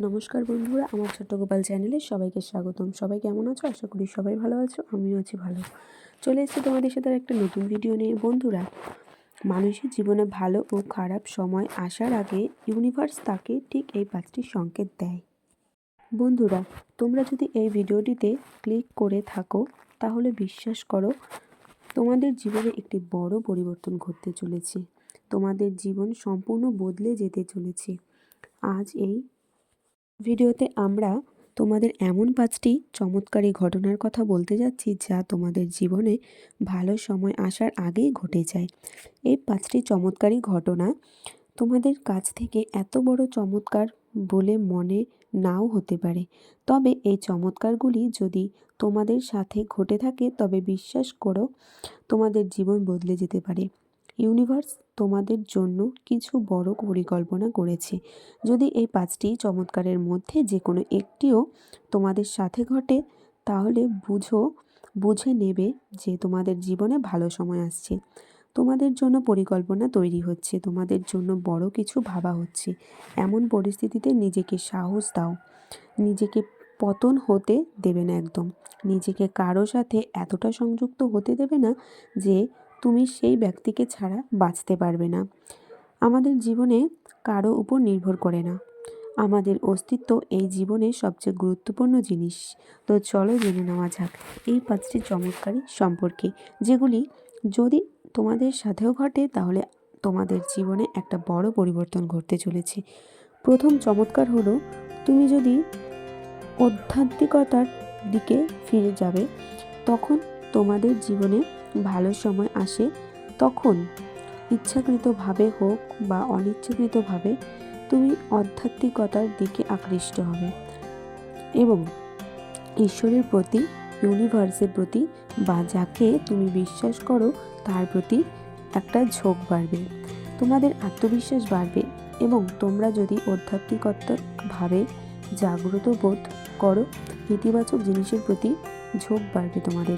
নমস্কার বন্ধুরা, আমার ছোট্ট গোপাল চ্যানেলে সবাইকে স্বাগতম। সবাই কেমন আছো? আশা করি সবাই ভালো আছো, আমিও আছি ভালো। চলে এসেছি তোমাদের সাথে একটা নতুন ভিডিও নিয়ে। বন্ধুরা, মানুষের জীবনে ভালো ও খারাপ সময় আসার আগে ইউনিভার্স তাকে ঠিক এই পাঁচটি সংকেত দেয়। বন্ধুরা, তোমরা যদি এই ভিডিওটিতে ক্লিক করে থাকো, তাহলে বিশ্বাস করো, তোমাদের জীবনে একটি বড় পরিবর্তন ঘটতে চলেছে। তোমাদের জীবন সম্পূর্ণ বদলে যেতে চলেছে। আজ এই ভিডিওতে আমরা তোমাদের এমন পাঁচটি চমৎকারী ঘটনার কথা বলতে যাচ্ছি যা তোমাদের জীবনে ভালো সময় আসার আগেই ঘটে যায়। এই পাঁচটি চমৎকারী ঘটনা তোমাদের কাছ থেকে এত বড় চমৎকার বলে মনে নাও হতে পারে। তবে এই চমৎকারগুলি যদি তোমাদের সাথে ঘটে থাকে, তবে বিশ্বাস করো তোমাদের জীবন বদলে যেতে পারে। ইউনিভার্স তোমাদের জন্য কিছু বড় পরিকল্পনা করেছে। যদি এই পাঁচটি চমৎকারের মধ্যে যে কোনো একটিও তোমাদের সাথে ঘটে, তাহলে বুঝো, বুঝে নেবে যে তোমাদের জীবনে ভালো সময় আসছে। তোমাদের জন্য পরিকল্পনা তৈরি হচ্ছে, তোমাদের জন্য বড় কিছু ভাবা হচ্ছে। এমন পরিস্থিতিতে নিজেকে সাহস দাও। নিজেকে পতন হতে দেবে না একদম। নিজেকে কারও সাথে এতটা সংযুক্ত হতে দেবে না যে তুমি সেই ব্যক্তিকে ছাড়া বাঁচতে পারবে না। আমাদের জীবনে কারও উপর নির্ভর করে না। আমাদের অস্তিত্ব এই জীবনের সবচেয়ে গুরুত্বপূর্ণ জিনিস। তো চলো জেনে নেওয়া যাক এই পাঁচটি চমৎকারী সম্পর্কে, যেগুলি যদি তোমাদের সাথেও ঘটে, তাহলে তোমাদের জীবনে একটা বড় পরিবর্তন ঘটতে চলেছে। প্রথম চমৎকার হলো, তুমি যদি আধ্যাত্মিকতার দিকে ফিরে যাবে, তখন তোমাদের জীবনে ভালো সময় আসে, তখন ইচ্ছাকৃতভাবে হোক বা অনিচ্ছাকৃতভাবে তুমি আধ্যাত্মিকতার দিকে আকৃষ্ট হবে এবং ঈশ্বরের প্রতি ইউনিভার্সের প্রতি বা যাকে তুমি বিশ্বাস করো তার প্রতি একটা ঝোঁক বাড়বে। তোমাদের আত্মবিশ্বাস বাড়বে এবং তোমরা যদি আধ্যাত্মিকতাভাবে জাগ্রত বোধ করো, ইতিবাচক জিনিসের প্রতি ঝোঁক বাড়বে তোমাদের।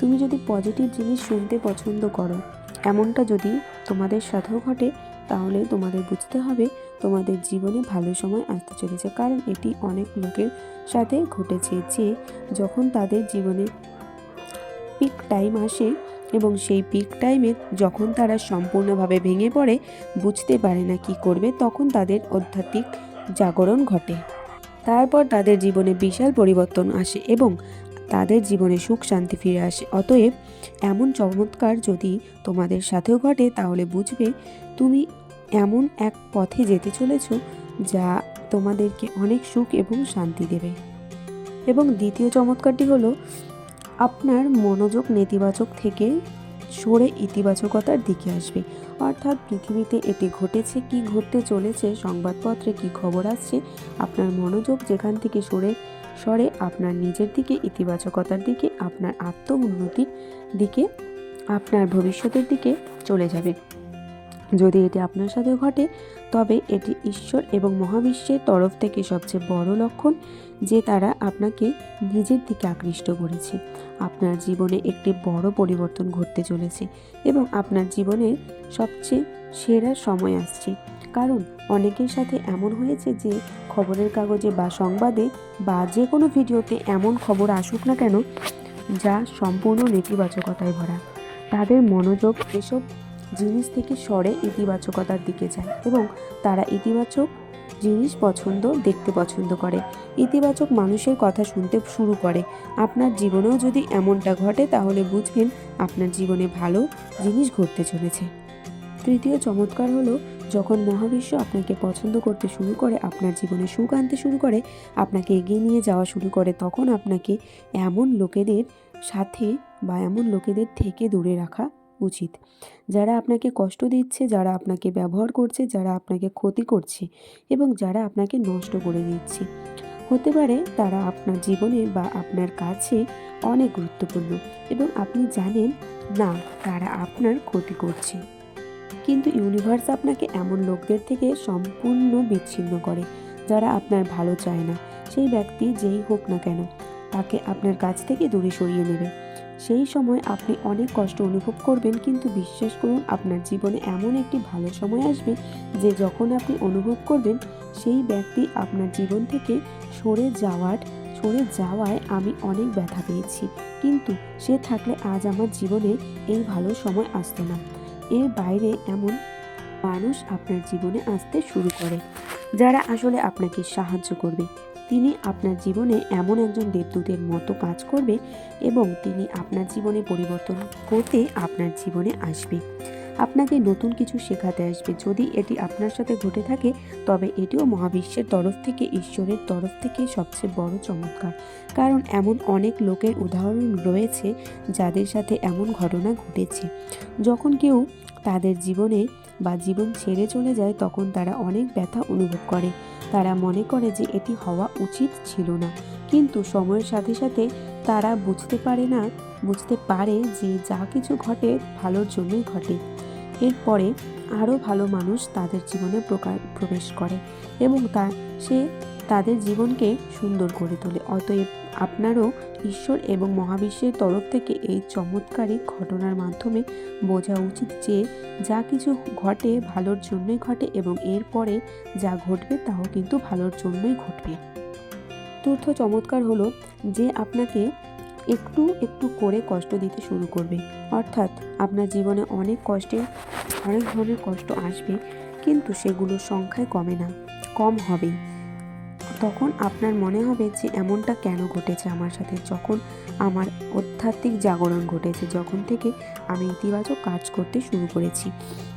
তুমি যদি পজিটিভ জিনিস শুনতে পছন্দ করো, এমনটা যদি তোমাদের সাথেও ঘটে, তাহলে তোমাদের বুঝতে হবে তোমাদের জীবনে ভালো সময় আসতে চলেছে। কারণ এটি অনেক লোকের সাথে ঘটেছে যে যখন তাদের জীবনে পিক টাইম আসে এবং সেই পিক টাইমে যখন তারা সম্পূর্ণভাবে ভেঙে পড়ে, বুঝতে পারে না কি করবে, তখন তাদের আধ্যাত্মিক জাগরণ ঘটে। তারপর তাদের জীবনে বিশাল পরিবর্তন আসে এবং তাদের জীবনে সুখ, শান্তি ফিরে আসে। অতএব এমন চমৎকার যদি তোমাদের সাথেও ঘটে, তাহলে বুঝবে তুমি এমন এক পথে যেতে চলেছ যা তোমাদেরকে অনেক সুখ এবং শান্তি দেবে। এবং দ্বিতীয় চমৎকারটি হলো, আপনার মনোযোগ নেতিবাচক থেকে সরে ইতিবাচকতার দিকে আসবে। অর্থাৎ পৃথিবীতে এটি ঘটেছে, কি ঘটতে চলেছে, সংবাদপত্রে কি খবর আসছে, আপনার মনোযোগ যেখান থেকে সরে সরে আপনার নিজের দিকে, ইতিবাচকতার দিকে, আপনার আত্ম উন্নতির দিকে, আপনার ভবিষ্যতের দিকে চলে যাবে। যদি এটি আপনার সাথেও ঘটে, তবে এটি ঈশ্বর এবং মহাবিশ্বের তরফ থেকে সবচেয়ে বড় লক্ষণ যে তারা আপনাকে নিজের দিকে আকৃষ্ট করেছে। আপনার জীবনে একটি বড় পরিবর্তন ঘটতে চলেছে এবং আপনার জীবনের সবচেয়ে সেরা সময় আসছে। কারণ অনেকের সাথে এমন হয়েছে যে, খবরের কাগজে বা সংবাদে বা যে কোনো ভিডিওতে এমন খবর আসুক না কেন, যা সম্পূর্ণ নেতিবাচকতায় ভরা। তাদের মনোযোগ এসব জিনিস থেকে সরে ইতিবাচকতার দিকে যায় এবং তারা ইতিবাচক জিনিস পছন্দ দেখতে পছন্দ করে। ইতিবাচক মানুষের কথা শুনতে শুরু করে। আপনার জীবনেও যদি এমনটা ঘটে, তাহলে বুঝবেন আপনার জীবনে ভালো জিনিস ঘটতে চলেছে। তৃতীয় চমৎকার হলো, যখন মহাবিশ্ব আপনাকে পছন্দ করতে শুরু করে, আপনার জীবনে সুখ আনতে শুরু করে, আপনাকে এগিয়ে নিয়ে যাওয়া শুরু করে, তখন আপনাকে এমন লোকেদের সাথে বা এমন লোকেদের থেকে দূরে রাখা উচিত। যারা আপনাকে কষ্ট দিচ্ছে, যারা আপনাকে ব্যবহার করছে, যারা আপনাকে ক্ষতি করছে এবং যারা আপনাকে নষ্ট করে দিচ্ছে। হতে পারে তারা আপনার জীবনে বা আপনার কাছে অনেক গুরুত্বপূর্ণ এবং আপনি জানেন, না, তারা আপনার ক্ষতি করছে। কিন্তু ইউনিভার্স আপনাকে এমন লোকদের থেকে সম্পূর্ণ বিচ্ছিন্ন করে, যারা আপনার ভালো চায় না। সেই ব্যক্তি যেই হোক না কেন, তাকে আপনার কাছ থেকে দূরে সরিয়ে নেবে। সেই সময় আপনি অনেক কষ্ট অনুভব করবেন, কিন্তু বিশ্বাস করুন, আপনার জীবনে এমন একটি ভালো সময় আসবে যে যখন আপনি অনুভব করবেন, সেই ব্যক্তি আপনার জীবন থেকে সরে যাওয়ার, সরে যাওয়ায় আমি অনেক ব্যথা পেয়েছি। কিন্তু সে থাকলে আজ আমার জীবনে এই ভালো সময় আসতো না। এর বাইরে এমন মানুষ আপনার জীবনে আসতে শুরু করে, যারা আসলে আপনাকে সাহায্য করবে। তিনি আপনার জীবনে এমন একজন দেবদূতের মতো কাজ করবে এবং তিনি আপনার জীবনে পরিবর্তন করতে আপনার জীবনে আসবে। আপনাকে নতুন কিছু শেখাতে আসবে। যদি এটি আপনার সাথে ঘটে থাকে, তবে এটিও মহাবিশ্বের তরফ থেকে, ঈশ্বরের তরফ থেকে সবচেয়ে বড় চমৎকার। কারণ এমন অনেক লোকের উদাহরণ রয়েছে, যাদের সাথে এমন ঘটনা ঘটেছে। যখন কেউ তাদের জীবনে বা জীবন ছেড়ে চলে যায়, তখন তারা অনেক ব্যথা অনুভব করে। তারা মনে করে যে এটি হওয়া উচিত ছিল না। কিন্তু সময়ের সাথে সাথে তারা বুঝতে পারে না, বুঝতে পারে যে যা কিছু ঘটে ভালোর জন্যই ঘটে। এরপরে আরও ভালো মানুষ তাদের জীবনে প্রকার প্রবেশ করে এবং তা, সে তাদের জীবনকে সুন্দর করে তোলে। অতএব আপনারও ঈশ্বর এবং মহাবিশ্বের তরফ থেকে এই চমৎকারী ঘটনার মাধ্যমে বোঝা উচিত যে, যা কিছু ঘটে ভালোর জন্যই ঘটে এবং এরপরে যা ঘটবে তাও কিন্তু ভালোর জন্যই ঘটবে। চতুর্থ চমৎকার হলো যে, আপনাকে একটু একটু করে কষ্ট দিতে শুরু করবে। অর্থাৎ আপনার জীবনে অনেক কষ্টে, অনেক ধরনের কষ্ট আসবে, কিন্তু সেগুলোর সংখ্যায় কমে না, কম হবেই। তখন আপনার মনে হবে যে এমনটা কেন ঘটেছে আমার সাথে, যখন আমার আধ্যাত্মিক জাগরণ ঘটেছে, যখন থেকে আমি ইতিবাচক কাজ করতে শুরু করেছি।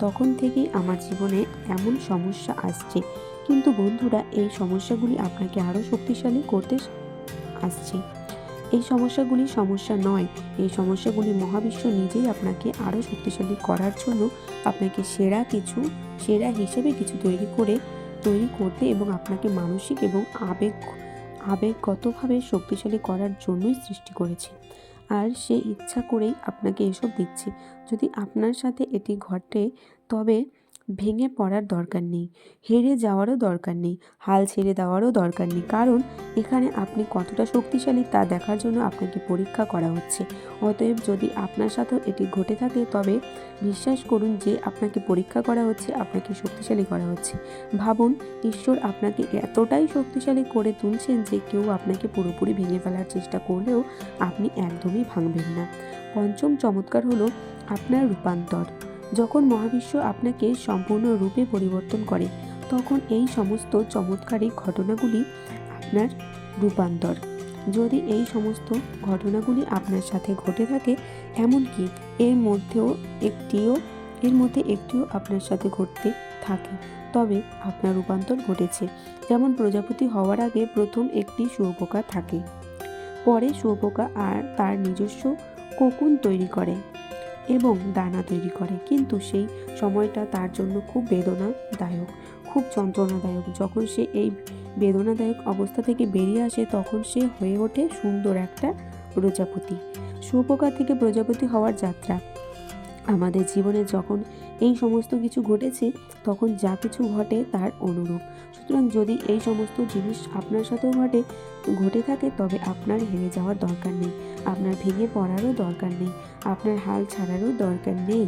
তখন থেকেই আমার জীবনে এমন সমস্যা আসছে। কিন্তু বন্ধুরা, এই সমস্যাগুলি আপনাকে আরও শক্তিশালী করতে আসছে। এই সমস্যাগুলি সমস্যা নয়। এই সমস্যাগুলি মহাবিশ্ব নিজেই আপনাকে আরও শক্তিশালী করার জন্য আপনাকে সেরা কিছু, সেরা হিসেবে কিছু তৈরি করে, তৈরি করতে এবং আপনাকে মানসিক এবং আবেগ, আবেগগতভাবে শক্তিশালী করার জন্যই সৃষ্টি করেছে। আর সে ইচ্ছা করেই আপনাকে এসব দিচ্ছে। যদি আপনার সাথে এটি ঘটে, তবে ভেঙে পড়ার দরকার নেই। হেরে যাওয়ারও দরকার নেই। হাল ছেড়ে দেওয়ারও দরকার নেই। কারণ, এখানে আপনি কতটা শক্তিশালী তা দেখার জন্য আপনাকে পরীক্ষা করা হচ্ছে। অতএব যদি আপনার সাথেও এটি ঘটে থাকে, তবে বিশ্বাস করুন যে আপনাকে পরীক্ষা করা হচ্ছে, আপনাকে শক্তিশালী করা হচ্ছে। ভাবুন, ঈশ্বর আপনাকে এতটাই শক্তিশালী করে তুলছেন যে কেউ আপনাকে পুরোপুরি ভেঙে ফেলার চেষ্টা করলেও আপনি একদমই ভাঙবেন না। পঞ্চম চমৎকার হলো আপনার রূপান্তর। যখন মহাবিশ্ব আপনাকে সম্পূর্ণরূপে পরিবর্তন করে, তখন এই সমস্ত চমৎকারী ঘটনাগুলি আপনার রূপান্তর। যদি এই সমস্ত ঘটনাগুলি আপনার সাথে ঘটে থাকে, এমনকি এর মধ্যেও একটিও, এর মধ্যে একটিও আপনার সাথে ঘটতে থাকে, তবে আপনার রূপান্তর ঘটেছে। যেমন প্রজাপতি হওয়ার আগে প্রথম একটি শুয়োপোকা থাকে। পরে শুয়োপোকা আর তার নিজস্ব কোকুন তৈরি করে। এবং দানা তৈরি করে। কিন্তু সেই সময়টা তার জন্য খুব বেদনাদায়ক, খুব যন্ত্রণাদায়ক। যখন সে এই বেদনাদায়ক অবস্থা থেকে বেরিয়ে আসে, তখন সে হয়ে ওঠে সুন্দর একটা প্রজাপতি। শুয়োপোকা থেকে প্রজাপতি হওয়ার যাত্রা। আমাদের জীবনে যখন এই সমস্ত কিছু ঘটেছে, তখন যা কিছু ঘটে তার অনুরূপ। সুতরাং যদি এই সমস্ত জিনিস আপনার সাথেও ঘটে ঘটে থাকে, তবে আপনার হেরে যাওয়ার দরকার নেই। আপনার ভেঙে পড়ারও দরকার নেই। আপনার হাল ছাড়ারও দরকার নেই।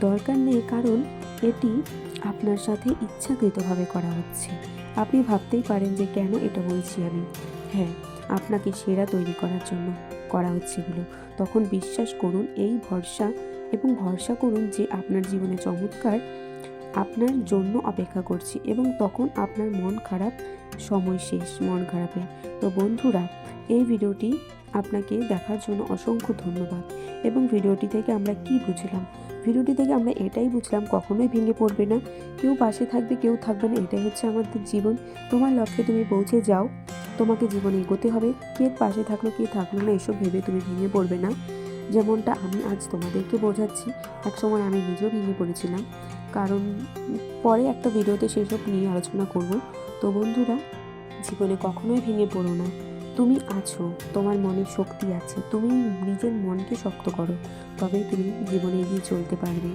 দরকার নেই কারণ এটি আপনার সাথে ইচ্ছাকৃতভাবে করা হচ্ছে। আপনি ভাবতেই পারেন যে কেন এটা বলছি আমি। হ্যাঁ আপনাকে সেরা তৈরি করার জন্য করা হচ্ছে এগুলো। তখন বিশ্বাস করুন, এই ভরসা এবং ভরসা করুন যে আপনার জীবনে চমৎকার আপনার জন্য অপেক্ষা করছি এবং তখন আপনার মন খারাপ, সময় শেষ, মন খারাপের তো বন্ধুরা, এই ভিডিওটি আপনাকে দেখার জন্য অসংখ্য ধন্যবাদ। এবং ভিডিওটি থেকে আমরা কি বুঝলাম? ভিডিওটি থেকে আমরা এটাই বুঝলাম, কখনোই ভেঙে পড়বে না। কেউ পাশে থাকবে, কেউ থাকবে না, এটাই হচ্ছে আমাদের জীবন। তোমার লক্ষ্যে তুমি পৌঁছে যাও, তোমাকে জীবনে এগোতে হবে। কে পাশে থাকল, কে থাকল না, এসব ভেবে তুমি ভেঙে পড়বে না। যেমনটা আমি আজ তোমাদেরকে বোঝাচ্ছি, একসময় আমি নিজেও ভেঙে পড়েছিলাম। কারণ পরে একটা ভিডিওতে সেসব নিয়ে আলোচনা করব। তো বন্ধুরা, জীবনে কখনোই ভেঙে পড়ো না। তুমি আছো, তোমার মনে শক্তি আছে, তুমি নিজের মনকে শক্ত করো, তবেই তুমি জীবনে এগিয়ে চলতে পারবে।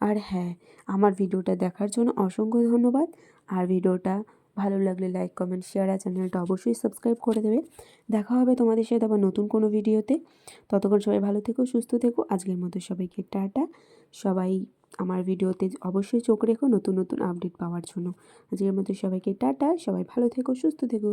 আর হ্যাঁ আমার ভিডিওটা দেখার জন্য অসংখ্য ধন্যবাদ। আর ভিডিওটা ভালো লাগলে লাইক কমেন্ট শেয়ার আর চ্যানেলটা অবশ্যই সাবস্ক্রাইব করে দেবে। দেখা হবে তোমাদের সাথে আবার নতুন কোনো ভিডিওতে ততক্ষণ সবাই ভালো থেকো, সুস্থ থেকো। আজকের মতো সবাইকে টাটা। সবাই আমার ভিডিওতে অবশ্যই চোখ রেখো নতুন নতুন আপডেট পাওয়ার জন্য। আজকের মতো সবাইকে টাটা। সবাই ভালো থেকো, সুস্থ থেকো।